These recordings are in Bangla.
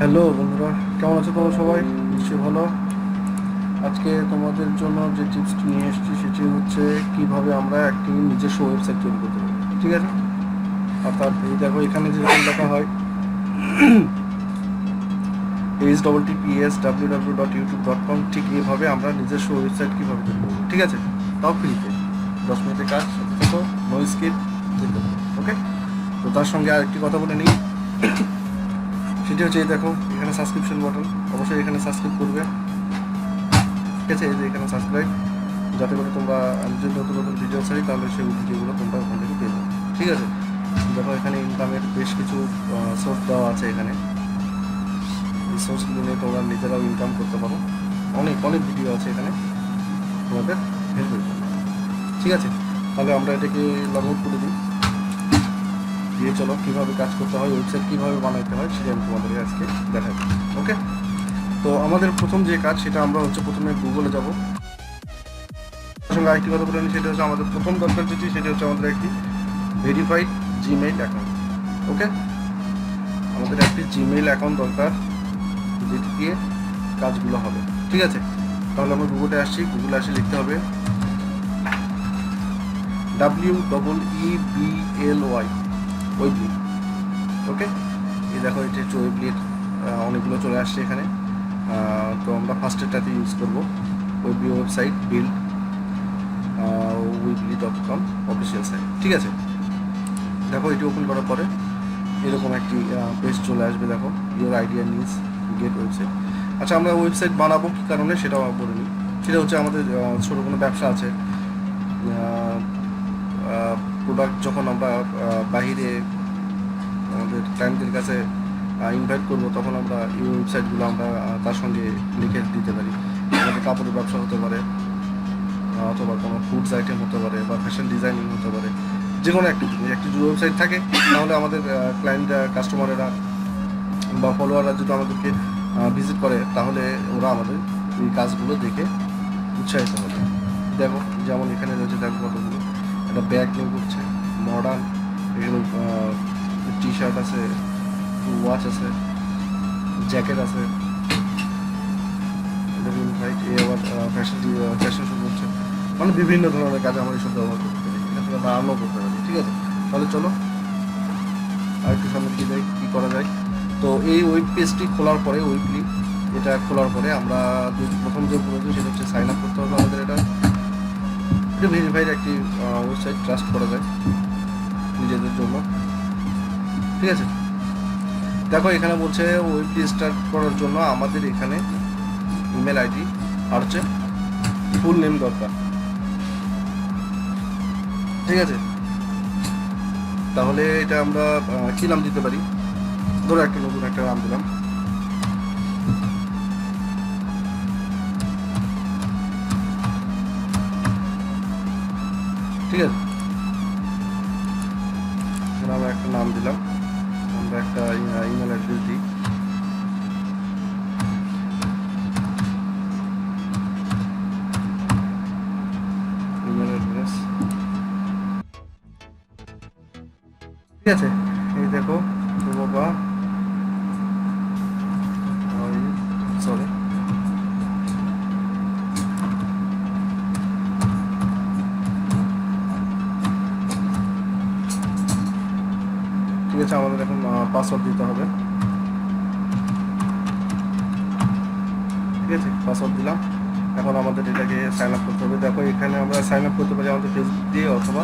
হ্যালো বন্ধুরা, কেমন আছো তোমরা সবাই? নিশ্চয়ই ভালো। আজকে তোমাদের জন্য যে টিপসটি নিয়ে এসেছি, সেটি হচ্ছে কীভাবে আমরা একটি নিজস্ব ওয়েবসাইট তৈরি করতে পারি, ঠিক আছে? অর্থাৎ এই দেখো, এখানে যেরকম দেখা হয় H double T P S W W dot YouTube dot com ঠিক এইভাবে আমরা নিজস্ব ওয়েবসাইট কীভাবে তৈরি করব, ঠিক আছে? তাও ফ্রিতে দশ মিনিটের কাজ নো স্কিপ ওকে তো তার সঙ্গে আরেকটি কথা বলে নিই। সেটি হচ্ছে এই দেখো, এখানে সাবস্ক্রিপশন বাটন অবশ্যই এখানে সাবস্ক্রাইব করবে। ঠিক আছে, এই যে এখানে সাবস্ক্রাইব যাতে করে তোমরা আমি যদি নতুন নতুন ভিডিও ছাড়ি, তাহলে সেই ভিডিওগুলো তোমরা ওখান থেকে পেয়ে যাবে। ঠিক আছে? দেখো, এখানে ইনকামের বেশ কিছু সোর্স দেওয়া আছে এখানে। এই সোর্সগুলো নিয়ে তোমরা নিজেরাও ইনকাম করতে পারো। অনেক অনেক ভিডিও আছে এখানে। তোমাদের হেল্প ঠিক আছে? তাহলে আমরা এটাকে লগ আউট করে দিই। দিয়ে চলো, কীভাবে কাজ করতে হয় ওয়েবসাইট কীভাবে বানাইতে হয়, সেটা আমি তোমাদেরকে আজকে দেখাবো ওকে তো আমাদের প্রথম যে কাজ, সেটা আমরা হচ্ছে প্রথমে গুগলে যাব। সঙ্গে আরেকটি কথা বলে সেটা হচ্ছে আমাদের প্রথম দরকার যেটি, সেটা হচ্ছে আমাদের একটি ভেরিফাইড জিমেইল অ্যাকাউন্ট ওকে আমাদের একটি জিমেইল অ্যাকাউন্ট দরকার, যেটি দিয়ে কাজগুলো হবে। ঠিক আছে? তাহলে আমরা গুগলে আসছি। গুগলে আসে লিখতে হবে W double E B L Y Weebly okay এই দেখো এটা হচ্ছে ওয়েবলির অনেকগুলো চলে আসছে এখানে। তো আমরা ফার্স্ট ফার্স্টেরটাতে ইউজ করব Weebly website build Weebly dot com official site ঠিক আছে? দেখো, এটি ওপেন করার পরে এরকম একটি পেজ চলে আসবে, দেখো। Your idea news get website আচ্ছা আমরা ওয়েবসাইট বানাবো কী কারণে সেটাও বলে নিই। সেটা হচ্ছে আমাদের ছোটো কোনো ব্যবসা আছে। প্রোডাক্ট যখন আমরা বাহিরে আমাদের ক্লায়েন্টদের কাছে ইনভাইট করব, তখন আমরা এই ওয়েবসাইটগুলো আমরা তার সঙ্গে লিখে দিতে পারি। আমাদের কাপড়ের ব্যবসা হতে পারে অথবা কোনো ফুডস আইটেম হতে পারে বা ফ্যাশন ডিজাইনিং হতে পারে। যে কোনো একটি একটি যদি ওয়েবসাইট থাকে, তাহলে আমাদের ক্লায়েন্ট কাস্টমারেরা বা ফলোয়াররা যদি আমাদেরকে ভিজিট করে, তাহলে ওরা আমাদের এই কাজগুলো দেখে উৎসাহিত হবে। দেখো, যেমন এখানে রয়েছে দেখো কতগুলো একটা ব্যাগ নিয়ে করছে। মডার্ন এগুলো টি শার্ট আছে ওয়াচ আছে জ্যাকেট আছে। আবার করছে। মানে বিভিন্ন ধরনের কাজে আমরা এইসব ব্যবহার করতে পারি। আর্নও করতে পারি, ঠিক আছে? তাহলে চলো আর একটু সামনে কি যায় কী করা যায়। তো এই ওয়েব পেজটি খোলার পরে উইকলি এটা খোলার পরে আমরা প্রথম যে বলেছি, সেটা হচ্ছে সাইন আপ করতে হবে আমাদের এটা। এটা ভেরিফাইড একটি ওয়েবসাইট ট্রাস্ট করা যায় নিজেদের জন্য। ঠিক আছে? দেখো, এখানে বলছে ওয়েবটি স্টার্ট করার জন্য আমাদের এখানে ইমেল আইডি আর হচ্ছে ফুল নেম দরকার। ঠিক আছে? তাহলে এটা আমরা কী নাম দিতে পারি? ধরো একটা নতুন একটা নাম দিলাম। ঠিক আছে? আমরা একটা নাম দিলাম। আমরা একটা ইমেল অ্যাড্রেস দিই। ঠিক আছে এই দেখো তো বাবা সরি ঠিক আছে আমাদের এখন পাসওয়ার্ড দিতে হবে। ঠিক আছে, পাসওয়ার্ড দিলাম। এখন আমাদের এটাকে সাইন আপ করতে হবে। দেখো, এখানে আমরা সাইন আপ করতে পারি আমাদের ফেসবুক দিয়ে অথবা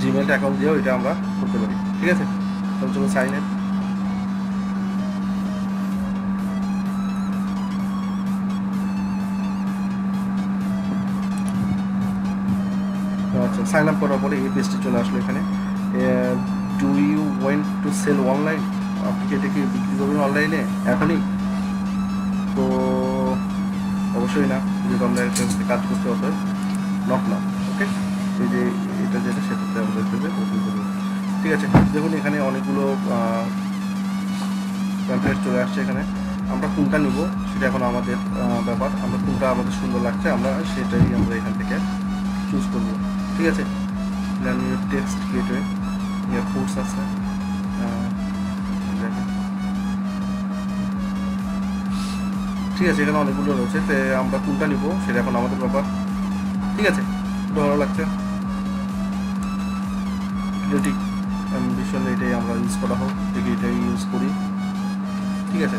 জিমেল অ্যাকাউন্ট দিয়েও এটা আমরা করতে পারি। ঠিক আছে? তাহলে চলো সাইন আপ আচ্ছা সাইন আপ করার পরে এই পেজটি চলে আসলো এখানে। Do you want to sell online আপনি কি এটা কি বিক্রি করবেন অনলাইনে এখনই? তো অবশ্যই না যদি আমরা একটা কাজ করতে হতো নক না ওকে এই যে এটা যেটা, সেটাতে আমাদের দেবে ওপেন করবে ঠিক আছে, দেখুন এখানে অনেকগুলো প্যাম্পলেট চলে আসছে এখানে। আমরা কোনটা নিব, সেটা এখন আমাদের ব্যাপার। আমরা কোনটা আমাদের সুন্দর লাগছে, আমরা সেটাই আমরা এখান থেকে চুজ করব। ঠিক আছে? টেক্সট গেটওয়ে ফুডস আছে। ঠিক আছে, এখানে অনেকগুলো রয়েছে, তো আমরা কোনটা নিব সেটা এখন আমাদের ব্যাপার। ঠিক আছে ভালো লাগছে। ক্রিয়েটিক অ্যাম্বিশন এটাই আমরা ইউজ করা হোক, দেখি এটাই ইউজ করি। ঠিক আছে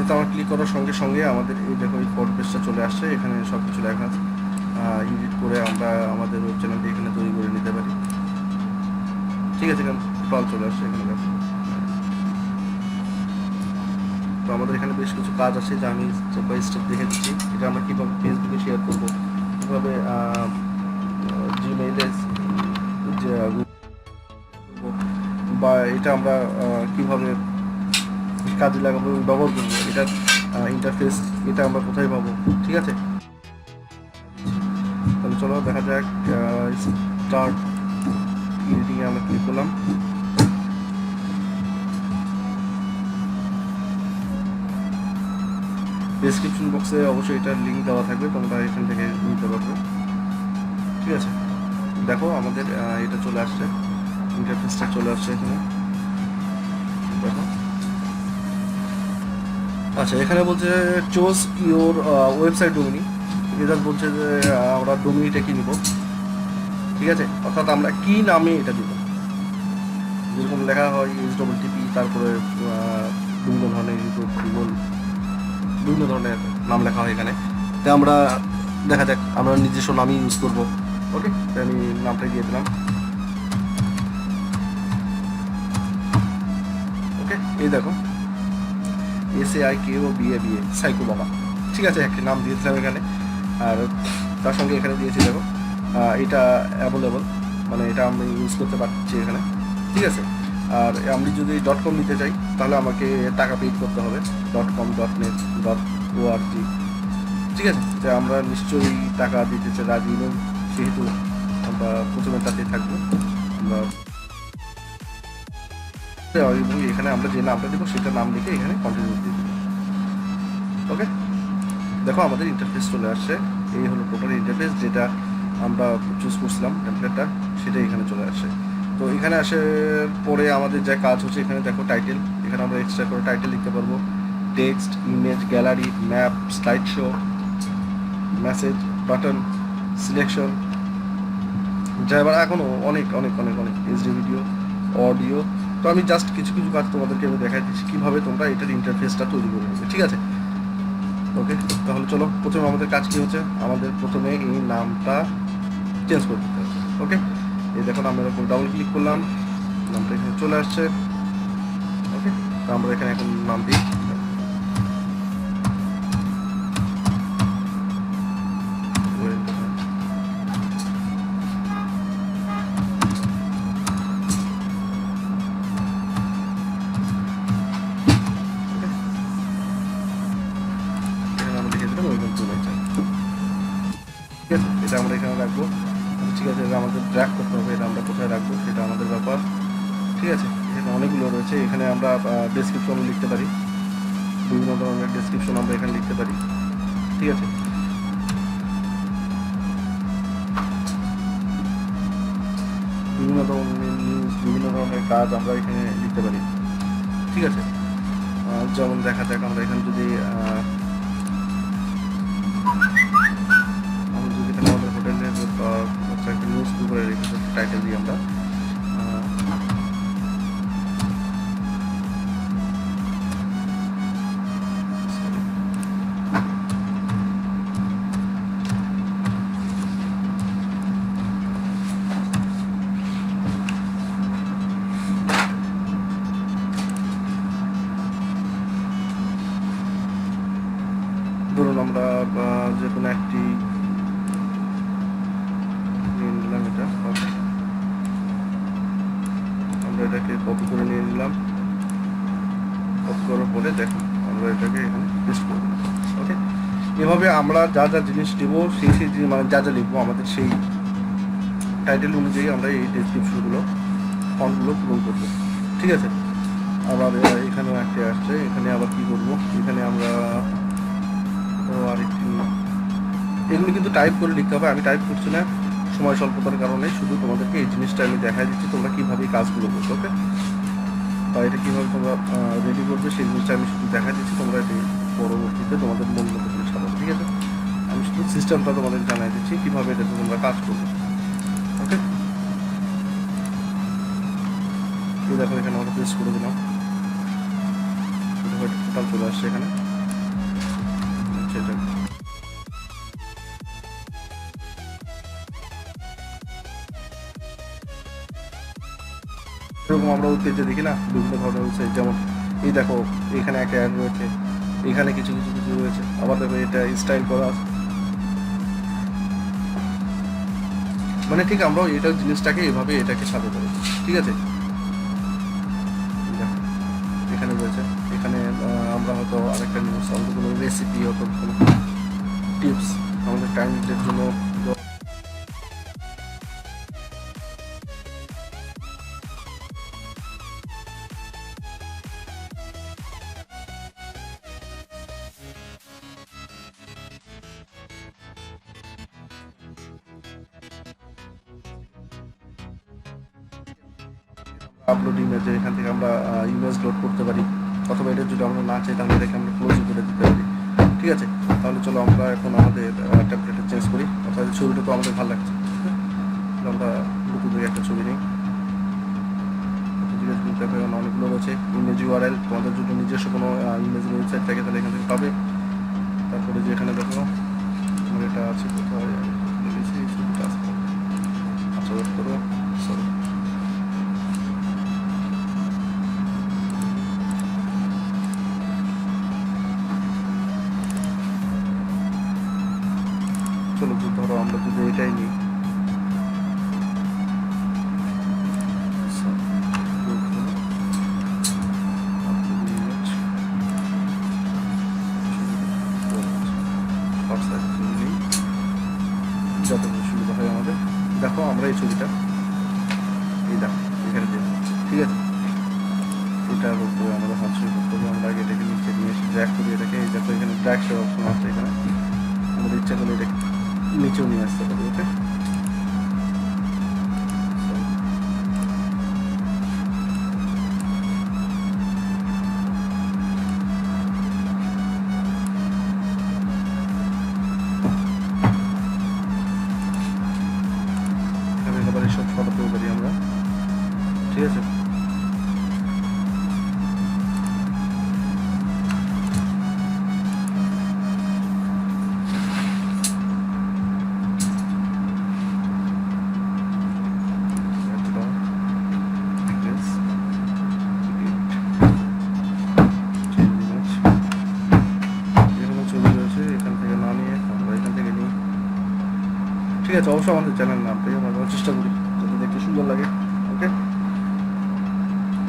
এতে আমার ক্লিক করার সঙ্গে সঙ্গে আমাদের এই দেখো, এই ফটো পেজটা চলে আসছে, এখানে সব কিছু আছে এডিট করে আমরা আমাদের ওয়েব চ্যানেলটি এখানে তৈরি করে নিতে পারি। ঠিক আছে এখানে টোটাল চলে আসছে এখানে তো আমাদের এখানে বেশ কিছু কাজ আছে যা আমি স্টেপ বাই স্টেপ দেখে দিচ্ছি এটা আমরা কীভাবে ফেসবুকে শেয়ার করব, কীভাবে জিমেইলে বা এটা আমরা কীভাবে কীভাবে কাজে লাগাবো ব্যবহার করব এটার ইন্টারফেস এটা আমরা কোথায় পাবো, ঠিক আছে? তাহলে চলো, দেখা যাক স্টার্ট আমরা ক্লিক করলাম। ডেসক্রিপশন বক্সে অবশ্যই এটার লিঙ্ক দেওয়া থাকবে, তোমরা এখান থেকে নিতে পারবে। ঠিক আছে? দেখো আমাদের এটা চলে আসছে। ইন্টারফেসটা চলে আসছে এখানে। দেখো। আচ্ছা এখানে বলছে choose your website domain result বলছে যে আমরা ডোমিনিটা কি নিব? ঠিক আছে? অর্থাৎ আমরা কি নামে এটা দিব? যেরকম লেখা হয় ইউজ ডবল টিপি তারপরে বিভিন্ন ধরনের ইউটিউব গুগল বিভিন্ন ধরনের নাম লেখা হয় এখানে। তো আমরা দেখা যাক, আমরা নিজস্ব নামই ইউজ করব। ওকে আমি নামটাই দিয়ে দিলাম। ওকে এই দেখো। S A I K O B A psycho Baba. ঠিক আছে, একটি নাম দিয়েছিলাম এখানে। আর তার সঙ্গে এখানে দিয়েছি, দেখো। এটা অ্যাভেলেবল মানে এটা আমি ইউজ করতে পারছি এখানে। ঠিক আছে? আর আমি যদি ডট কম নিতে চাই, তাহলে আমাকে টাকা পেড করতে হবে dot com dot net dot org ঠিক আছে? যে আমরা নিশ্চয়ই টাকা দিতে চাই রাজি নই, সেহেতু আমরা প্রথমে তাতে থাকব। এবং এখানে আমরা যে নামটা দেবো সেটা নাম লিখে এখানে কন্টিনিউ দিয়ে দেবো। ওকে দেখো, আমাদের ইন্টারফেস চলে আসছে। এই হলো টোটাল ইন্টারফেস যেটা আমরা চুজ করছিলাম টেমপ্লেটটা সেটা এখানে চলে আসে। তো এখানে আসার পরে আমাদের যা কাজ হচ্ছে, এখানে দেখো টাইটেল এখানে আমরা এক্সট্রা করে টাইটেল লিখতে পারব। Text image gallery map slide show message button selection যা এবার এখনও অনেক অনেক অনেক অনেক এইচডি ভিডিও অডিও তো আমি জাস্ট কিছু কিছু কাজ তোমাদেরকে আমি দেখাই দিচ্ছি, কীভাবে তোমরা এটার ইন্টারফেসটা তৈরি করে ঠিক আছে? ওকে, তাহলে চলো, প্রথমে আমাদের কাজ কি হচ্ছে? আমাদের প্রথমে এই নামটা চেঞ্জ করতে হবে, ওকে? এই দেখো, আমরা এরকম ডাবল ক্লিক করলাম, নামটা এখানে চলে আসছে, ওকে? আমরা এখানে এখন নাম দিই। আমরা এখানে রাখব। ঠিক আছে, এটা আমাদের ড্র্যাক করতে হবে, এটা আমরা কোথায় রাখব সেটা আমাদের ব্যাপার। ঠিক আছে, এখানে অনেকগুলো রয়েছে, এখানে আমরা ডেসক্রিপশন লিখতে পারি। বিভিন্ন ধরনের ডেসক্রিপশন আমরা এখানে লিখতে পারি। ঠিক আছে? বিভিন্ন ধরনের নিউজ বিভিন্ন ধরনের কাজ আমরা এখানে লিখতে পারি। ঠিক আছে? যেমন দেখা যাক, আমরা এখানে যদি রেখেছি টাইটেল দিই আমরা আমরা যা যা জিনিস দেব সেই সেই জিনিস মানে যা যা লিখব, আমাদের সেই টাইটেল অনুযায়ী আমরা এই ডেসক্রিপশনগুলো ফন্টগুলো পূরণ করব। ঠিক আছে? আবার এখানেও একটা আসছে, এখানে আবার কি করব? এখানে আমরা, ও আর একটু এগুলো কিন্তু টাইপ করে লিখতে হবে, আমি টাইপ করছি না, সময় স্বল্পতার কারণে, শুধু তোমাদেরকে এই জিনিসটা আমি দেখাই দিচ্ছি, তোমরা কীভাবে কাজগুলো করছ ওকে? বা এটা কীভাবে তোমরা রেডি করবে, সেই জিনিসটা আমি শুধু দেখা দিচ্ছি, তোমরা এটি পরবর্তীতে তোমাদের মন সিস্টেমটা তোমাদের জানাই দিচ্ছি, কীভাবে এটাতে তোমরা কাজ করবে। ওকে দেখো, এখানে আমরা পেস্ট করে দিলাম। টোটাল চলে আসছে এখানে। আচ্ছা এরকম আমরা উত্তেজে দেখি না, বিভিন্ন ধরনের ওয়েবসাইট যেমন, এই দেখো, এখানে একটা অ্যাড রয়েছে, এখানে কিছু কিছু কিছু রয়েছে। আবার দেখো, এটা স্টাইল করা আছে। মানে ঠিক আমরাও এটা জিনিসটাকে এভাবে এটাকে সাজাতে পারি। ঠিক আছে? আপলোড ইমেজে এখান থেকে আমরা ইমেজ লোড করতে পারি, অথবা এটা যদি আমরা না চাই, তাহলে এটাকে আমরা ক্লোজ করে দিতে পারি। ঠিক আছে? তাহলে চলো আমরা এখন আমাদের ট্যাবলেটে চেঞ্জ করি। অর্থাৎ ছবিটা তো আমাদের ভালো লাগছে। আমরা দুটো থেকে একটা ছবি নিই। অনেকগুলো রয়েছে। ইমেজ ইউআরএল তোমাদের যদি নিজস্ব কোনো ইমেজ ওয়েবসাইট থাকে, তাহলে এখান থেকে পাবে। তারপরে যে এখানে দেখো, আমার এটা আছে কোথায়? ধরো আমরা যদি এটাই নিই নিয়ে আছে অবশ্যই আমাদের চ্যানেল নামটাই আমরা দেওয়ার চেষ্টা করি, যাতে দেখতে সুন্দর লাগে ওকে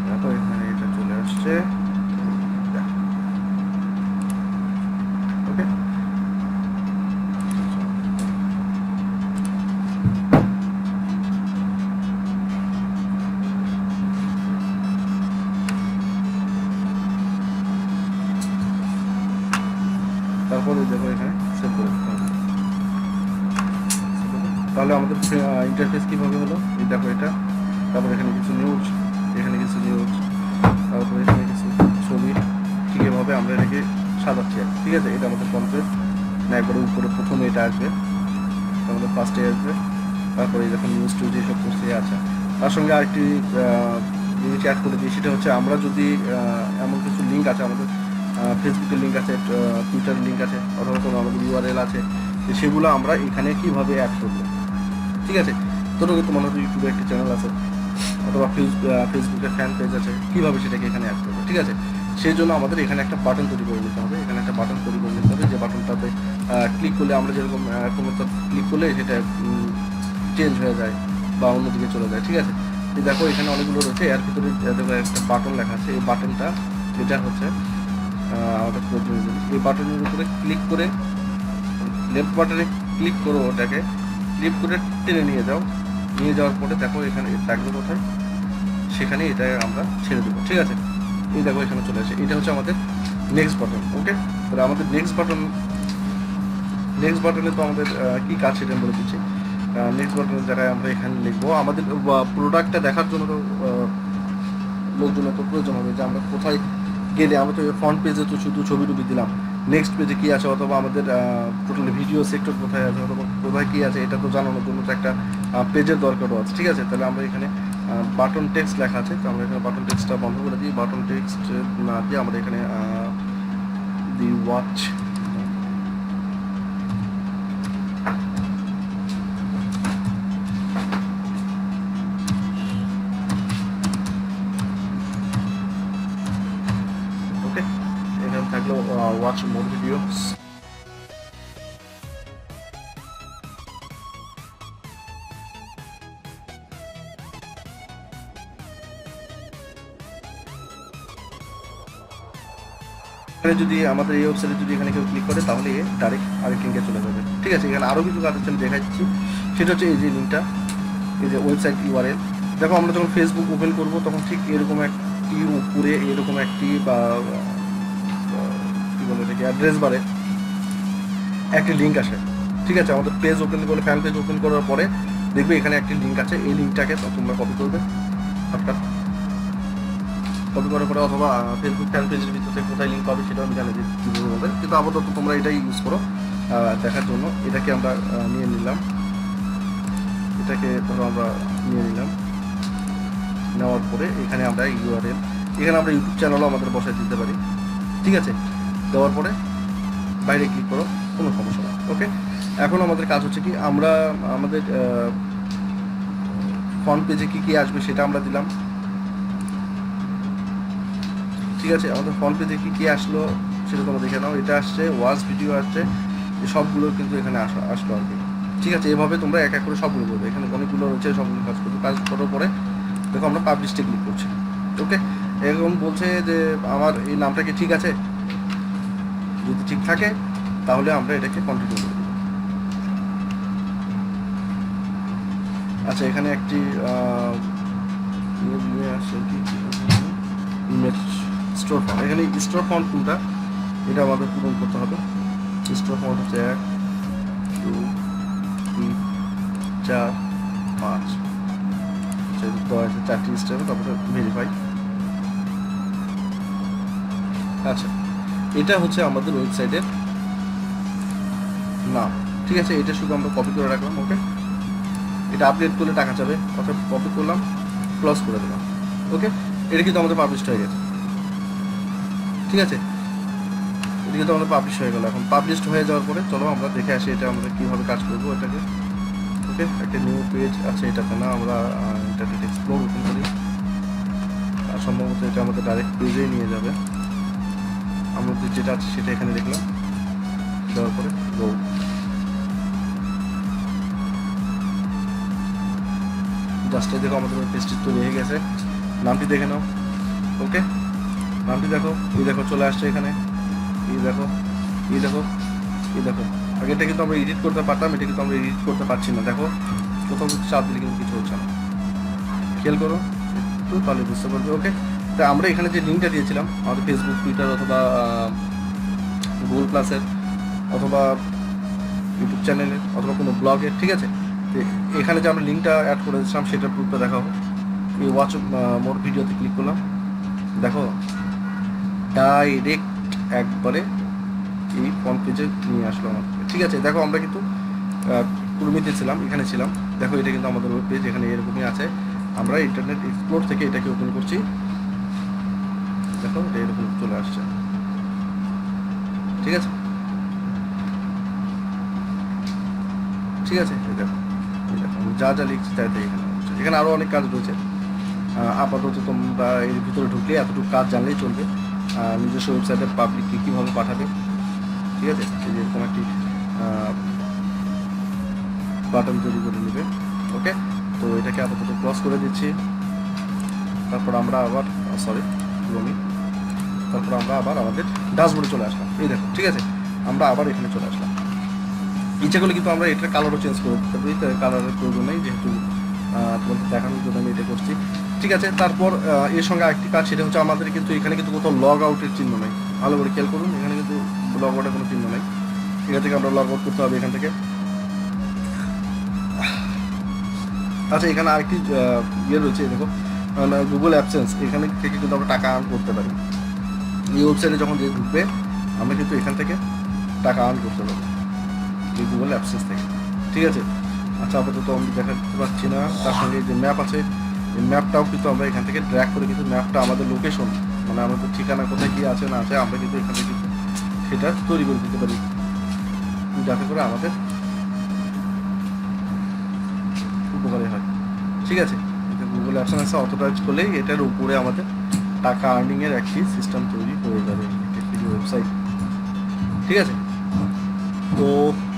দেখো এখানে এটা চলে আসছে। ইন্টারফেস কীভাবে হলো? এই দেখো এটা। তারপর এখানে কিছু নিউজ এখানে কিছু নিউজ তারপরে এখানে কিছু ছবি। ঠিক এভাবে আমরা এটাকে সাজাচ্ছি ঠিক আছে? এটা আমাদের কমপ্লিট না, একবারে উপরে প্রথমে এটা আসবে। আমাদের ফার্স্টে আসবে। তারপরে দেখো নিউজ টুজ এইসব করছে আছে তার সঙ্গে আরেকটি জিনিস অ্যাড করে দিই, সেটা হচ্ছে আমরা যদি এমন কিছু লিঙ্ক আছে, আমাদের ফেসবুকের লিঙ্ক আছে টুইটারের লিঙ্ক আছে, অথবা কোনো আমাদের ইউআরএল আছে সেগুলো আমরা এখানে কীভাবে অ্যাড করব? ঠিক আছে ধরো তোমার হয়তো ইউটিউবে একটি চ্যানেল আছে, অথবা ফেসবুকে ফ্যান পেজ আছে, কীভাবে সেটাকে এখানে অ্যাড করবে, ঠিক আছে সেই জন্য আমাদের এখানে একটা বাটন তৈরি করে নিতে হবে, এখানে একটা বাটন তৈরি করে নিতে হবে, যে বাটনটাতে ক্লিক করলে আমরা যেরকম কোনো ক্লিক করলে সেটা চেঞ্জ হয়ে যায় বা অন্যদিকে চলে যায়, ঠিক আছে দেখো এখানে অনেকগুলো রয়েছে, এর ভিতরে দেখো একটা বাটন লেখা আছে, এই বাটনটা যেটা হচ্ছে আমাদের প্রয়োজনীয় জিনিস। এই বাটনের উপরে ক্লিক করে লেফট বাটনে ক্লিক করো ওটাকে ক্লিক করে টেনে নিয়ে যাও। নিয়ে যাওয়ার পরে দেখো এখানে থাকবে কোথায়? সেখানে এটা আমরা ছেড়ে দেবো। ঠিক আছে? এই দেখো এখানে চলে আসে। এটা হচ্ছে আমাদের নেক্সট বাটন ওকে তাহলে আমাদের নেক্সট বাটন নেক্সট বাটনে তো আমাদের কি কাজ সেটা বলে দিচ্ছি। নেক্সট বাটনের জায়গায় আমরা এখানে লিখব। আমাদের প্রোডাক্টটা দেখার জন্য তো লোকজনের তো প্রয়োজন হবে যে আমরা কোথায় গেলে, আমরা তো ফ্রন্ট পেজে তো শুধু ছবি টবি দিলাম। নেক্সট পেজে কী আছে? অথবা আমাদের টোটাল ভিডিও সেক্টর কোথায় আছে? অথবা কোথায় কী আছে? এটা তো জানানোর জন্য তো একটা পেজের দরকারও আছে। ঠিক আছে? তাহলে আমরা এখানে বাটন টেক্সট লেখা আছে। তো আমরা এখানে বাটন টেক্সটটা বন্ধ করে দিই। বাটন টেক্সট না দিয়ে আমাদের এখানে দি ওয়াচ এখানে যদি আমাদের এই ওয়েবসাইটে যদি এখানে কেউ ক্লিক করে, তাহলে ডাইরেক্ট আরেক লিঙ্কে চলে যাবে। ঠিক আছে? এখানে আরও কিছু কাজ আছে আমি দেখাচ্ছি। সেটা হচ্ছে এই যে লিঙ্কটা এই যে ওয়েবসাইট ইউআরএল দেখো, আমরা যখন ফেসবুক ওপেন করব, তখন ঠিক এরকম একটি উপরে এরকম একটি বা কি বলে এটাকে অ্যাড্রেস বারে একটি লিঙ্ক আসে। ঠিক আছে? আমাদের পেজ ওপেন করলে ফ্যান পেজ ওপেন করার পরে দেখবে এখানে একটি লিঙ্ক আছে। এই লিঙ্কটাকে তোমরা কপি করবে। শর্টকাট কপি করার পরে অথবা ফেসবুক ফ্যান পেজের ভিতরে কোথায় লিঙ্ক পাবে সেটাও আমি জানি যে কীভাবে হবে কিন্তু আপাতত তোমরা এটাই ইউজ করো দেখার জন্য। এটাকে আমরা নিয়ে নিলাম। এটাকে ধরো আমরা নিয়ে নিলাম। নেওয়ার পরে এখানে আমরা ইউআরএল এখানে আমরা ইউটিউব চ্যানেলও আমাদের বসায় দিতে পারি। ঠিক আছে? দেওয়ার পরে বাইরে ক্লিক করো, কোনো সমস্যা না ওকে এখন আমাদের কাজ হচ্ছে কি, আমরা আমাদের ফ্রন্ট পেজে কী কী আসবে সেটা আমরা দিলাম। ঠিক আছে, আমাদের ফ্রন্ট পেজে কী কী আসলো সেটা তোমরা দেখে নাও। এটা আসছে ওয়াচ ভিডিও আসছে, সবগুলো কিন্তু এখানে আসা, আসলো আর কি। ঠিক আছে, এভাবে তোমরা এক এক করে সবগুলো করবে। এখানে অনেকগুলো রয়েছে, সবগুলো কাজ করবে, কাজ করার পরে দেখো আমরা পাবলিশটে ক্লিক করছি। ওকে এরকম বলছে যে, আমার এই নামটা কি ঠিক আছে? যদি ঠিক থাকে, তাহলে আমরা এটাকে কন্টিনিউ করে দেবো। আচ্ছা এখানে একটি স্টোর ফন্ট এখানে স্টোর ফন্ট কোনটা এটা আমাদের পূরণ করতে হবে। স্টোর ফন্ট হচ্ছে এক দুই তিন, চার, পাঁচ। আছে চারটি স্টেপে তারপরে ভেরিফাই আচ্ছা এটা হচ্ছে আমাদের ওয়েবসাইটের নাম। ঠিক আছে, এটা শুধু আমরা কপি করে রাখলাম ওকে এটা আপডেট করলে টাকা যাবে, অর্থাৎ কপি করলাম ক্লোজ করে দিলাম ওকে এটা কিন্তু আমাদের পাবলিশড হয়ে গেছে। ঠিক আছে? এদিকে তো আমাদের পাবলিশ হয়ে গেল। এখন পাবলিশড হয়ে যাওয়ার পরে চলো আমরা দেখে আসি এটা আমরা কীভাবে কাজ করব এটাকে। ওকে একটা নিউ পেজ আছে এটাতে না আমরা এটাকে এক্সপ্লোর ওপেন করি। আর সম্ভবত এটা আমাদের ডাইরেক্ট পেজেই নিয়ে যাবে। আমাদের যেটা আছে সেটা এখানে দেখলাম। দেওয়ার পরে গো জাস্ট দেখো আমাদের পেজটি তৈরি হয়ে গেছে। নামটি দেখে নাও। ওকে নামটি দেখো, এই দেখো চলে আসছে এখানে। এই দেখো এই দেখো এই দেখো। আগে এটা কিন্তু আমরা এডিট করতে পারতাম, এটা কিন্তু আমরা এডিট করতে পারছি না। দেখো কোথাও চাপ দিলে কিন্তু কিছু হচ্ছে না। খেয়াল করো, একটু তাহলে বুঝতে পারবে ওকে তা আমরা এখানে যে লিঙ্কটা দিয়েছিলাম, আমাদের ফেসবুক টুইটার অথবা গুগল প্লাসের অথবা ইউটিউব চ্যানেলের অথবা কোনো ব্লগের ঠিক আছে? তো এখানে যে আমরা লিঙ্কটা অ্যাড করে দিয়েছিলাম, সেটার প্রুফটা দেখাবো এই ওয়াচ মোর ভিডিওতে ক্লিক করলাম। দেখো ডাইরেক্ট একবারে এই ফ্রন্ট পেজে নিয়ে আসলো আমাকে। ঠিক আছে, দেখো আমরা কিন্তু কুর্মিতে ছিলাম, এখানে ছিলাম। দেখো এটা কিন্তু আমাদের ওয়েব পেজ এখানে এরকমই আছে। আমরা ইন্টারনেট এক্সপ্লোর থেকে এটাকে ওপেন করছি। দেখো, এটা এরকম চলে আসছে। ঠিক আছে? ঠিক আছে দেখো যা যা লিখছি তাই তাই এখানে এখানে আরও অনেক কাজ রয়েছে। আপাতত তোমরা এর ভিতরে ঢুকলে এতটুকু কাজ জানলেই চলবে। নিজস্ব ওয়েবসাইটে পাবলিককে কীভাবে পাঠাবে? ঠিক আছে? এই যে একটি বাটন তৈরি করে নেবে। ওকে তো এটাকে আপাতত ক্রস করে দিচ্ছি। তারপর আমরা আবার সরি রমি। তারপর আমরা আবার আমাদের ড্যাশবোর্ডে চলে আসলাম। এই দেখো, ঠিক আছে? আমরা আবার এখানে চলে আসলাম। ইচ্ছে করলে কিন্তু আমরা এটার কালারও চেঞ্জ করে দিতে পারি। কালারের প্রয়োজন নেই, যেহেতু তোমাদের দেখানোর জন্য আমি এটা করছি। ঠিক আছে, তারপর এর সঙ্গে আরেকটি কাজ, সেটা হচ্ছে আমাদের কিন্তু এখানে কিন্তু কোথাও লগ আউটের চিহ্ন নেই। ভালো করে খেয়াল করুন, এখানে কিন্তু লগ আউটের কোনো চিহ্ন নেই। এখান থেকে আমরা লগ আউট করতে হবে এখান থেকে। আচ্ছা এখানে আরেকটি ইয়ে রয়েছে, দেখো গুগল অ্যাপসেন্স এখানে থেকে কিন্তু আমরা টাকা আর্ন করতে পারি। এই ওয়েবসাইটে যখন যে ঢুকবে, আমরা কিন্তু এখান থেকে টাকা আর্ন করতে পারি এই গুগল অ্যাপসেন্স থেকে। ঠিক আছে? আচ্ছা আপাতত আমি দেখাতে পারছি না, তার সঙ্গে যে ম্যাপ আছে এই ম্যাপটাও কিন্তু আমরা এখান থেকে ট্র্যাক করে কিন্তু ম্যাপটা আমাদের লোকেশন মানে আমাদের ঠিকানা কোথায়, কী আছে, না আছে, আমরা কিন্তু এখান কিন্তু সেটা তৈরি করে দিতে পারি। যাতে করে আমাদের উপকারে হয়। ঠিক আছে? গুগল অ্যাপসন আছে অথরাইজ করলেই এটার উপরে আমাদের টাকা আর্নিংয়ের একটি সিস্টেম তৈরি হয়ে যাবে, একটি ওয়েবসাইট ঠিক আছে? তো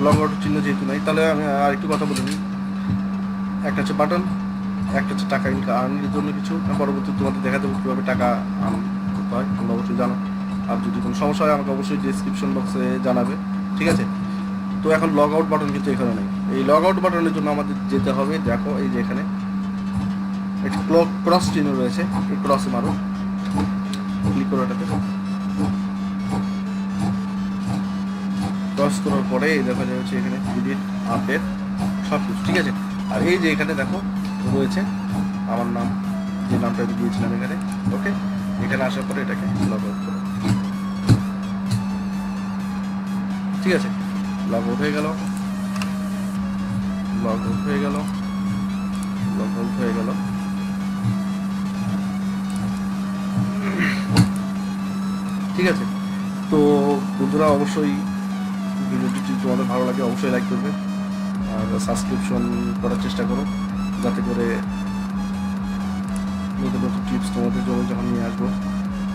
লগ আউট চিহ্ন যেহেতু নাই, তাহলে আমি আর একটু কথা বলে নিই। একটা হচ্ছে বাটন একটা হচ্ছে টাকা ইনকাম আর্নিংয়ের জন্য কিছু পরবর্তী তোমাদের দেখা দেবো কীভাবে টাকা আর্ন করতে হয়, তোমরা অবশ্যই জানো। আর যদি কোনো সমস্যা হয়, আমাকে অবশ্যই ডিসক্রিপশন বক্সে জানাবে, ঠিক আছে? তো এখন লগ আউট বাটন কিন্তু এখানে নেই। এই লগ আউট বাটনের জন্য আমাদের যেতে হবে, দেখো, এই যে এখানে একটি ক্রস চিহ্ন রয়েছে, এই ক্রসে মারো। ক্লিক করো এটাতে। ক্রস করার পরে দেখা যাচ্ছে এখানে আপডেট সব কিছু ঠিক আছে? আর এই যে এখানে দেখো রয়েছে। আমার নাম, যে নামটা আমি দিয়েছিলাম এখানে, ওকে? এখানে আসার পরে এটাকে লগ আউট করো। ঠিক আছে? লগ আউট হয়ে গেল। লগ আউট হয়ে গেল। লগ আউট হয়ে গেল। ঠিক আছে? তো বন্ধুরা, অবশ্যই ভিডিওটি যদি তোমাদের ভালো লাগে, অবশ্যই লাইক করবে। আর সাবস্ক্রিপশন করার চেষ্টা করো। যাতে করে নতুন নতুন টিপস তোমাদের জন্য যখন নিয়ে আসব,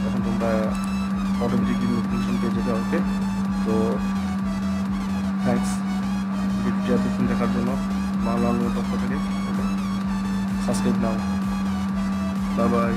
তখন তোমরা অটোমেটিকলি নোটিফিকেশন পেয়ে যেতে হবে তো থ্যাংকস ভিডিওটি এতক্ষণ দেখার জন্য। ভালো আলমের পক্ষ থেকে সাবস্ক্রাইব নাও। Bye bye